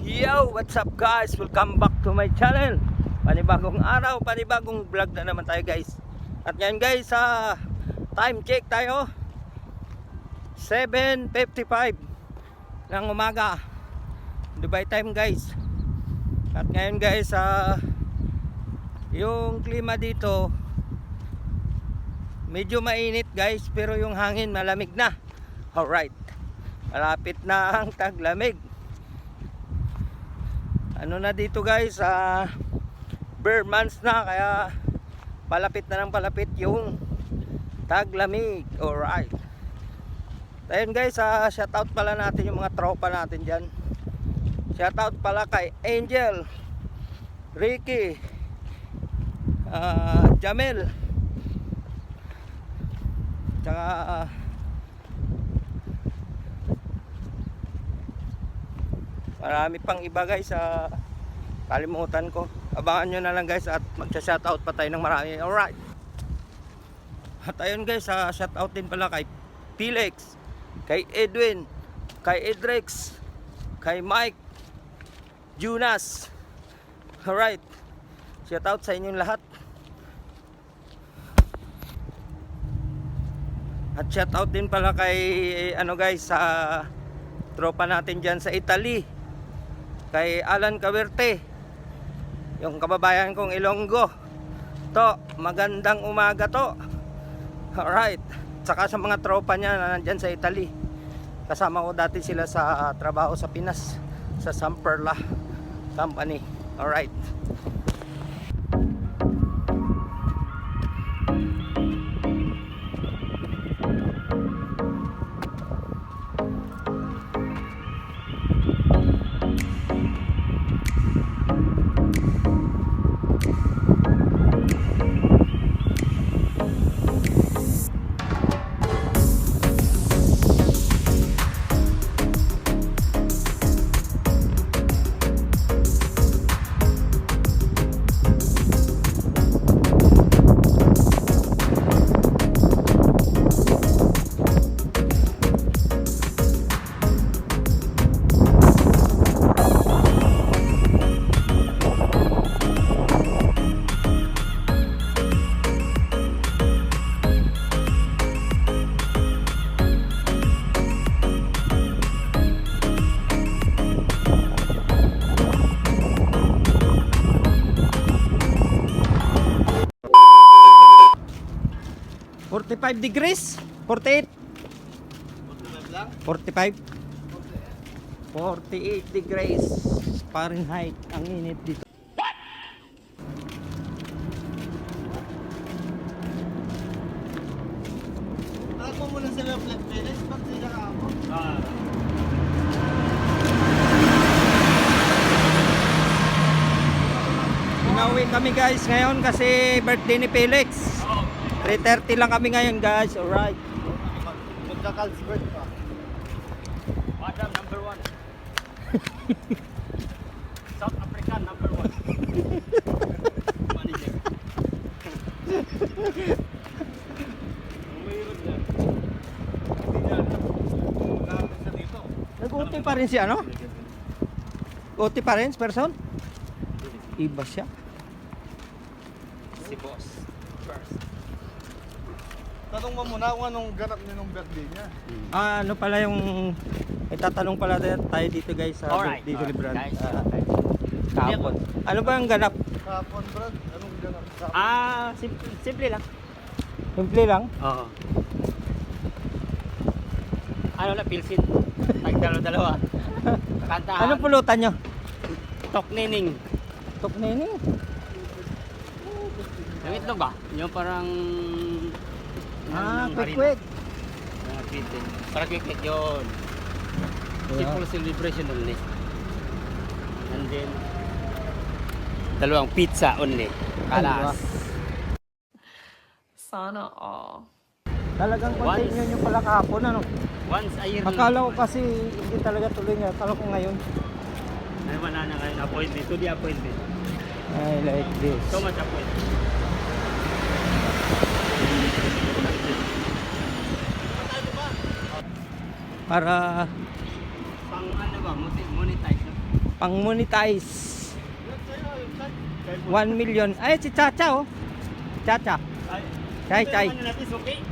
Yo, what's up guys? Welcome back to my channel. Panibagong araw, panibagong vlog na naman tayo guys. At ngayon guys, sa time check tayo. 7.55 ng umaga. Dubai time guys. At ngayon guys, sa yung klima dito medyo mainit guys pero yung hangin malamig na. Alright. Malapit na ang taglamig ano na dito guys? Ah bare months na kaya palapit na ng palapit yung taglamig. Alright. Ayun guys ah shout out pala natin yung mga tropa natin dyan. Shout out pala kay Angel Ricky ah Jamel tsaka ah, Marami pang iba guys sa kalimutan ko. Abangan nyo na lang guys at magsha-shoutout pa tayo ng marami. Alright. At ayun guys, sa shoutout din pala kay Pilex, kay Edwin, kay Edrex, kay Mike, Jonas. Alright. Shoutout sa inyong lahat. At shoutout din pala kay ano guys sa tropa natin diyan sa Italy kay Alan Caverte. Yung kababayan kong Ilonggo. To magandang umaga to. Alright. Saka sa mga tropa niya na nandyan sa Italy. Kasama ko dati sila sa trabaho sa Pinas. Sa Samperla company. Alright Forty-five degrees. 48 45 48 degrees. Fahrenheit ang init dito. Mo muna sila flat finish, ba't sila ka ako? Pinauwi kami guys ngayon kasi birthday ni Felix 3.30 lang kami ngayon guys alright Magka-Carlsberg pa. Madam number one. South African number one. Manager. Sa dito. Nag-uti pa rin siya no? Uti pa rin person? Iba siya Si boss. First. Tanong mo muna kung anong ganap niya nung birthday niya. Ah, ano pala yung itatanong pala tayo dito guys sa Alright, birthday alright, celebrant guys. ah, kahapon. Ano ba ang ganap? Kapon, Brad, anong ganap? Kapon. Ah, simple, simple lang. Simple lang. Oo. Ano na, pilsin. Tagdalo-dalawa. Kantahan. Anong pulutan nyo? Tok nining. Tok nini. Yung itlog ba? Yung parang... Ah, yung quick harina. quick. Ah, quick quick. Para quick quick yun. Simple celebration only. And then, dalawang pizza only. Alas. Sana all. Talagang continue nyo pala kahapon ano? Once a year Akala ko kasi hindi talaga tuloy nga. Akala ko ngayon. Ay, wala na ngayon appointment. To the appointment. I like this. So much appointment. Para Pang ano ba? Monetize. Pang monetize. Yan sa'yo, yung side. 1 million. Ay, si Chacha oh. Chacha. Ay, Chay, chay. Ano natin, suki?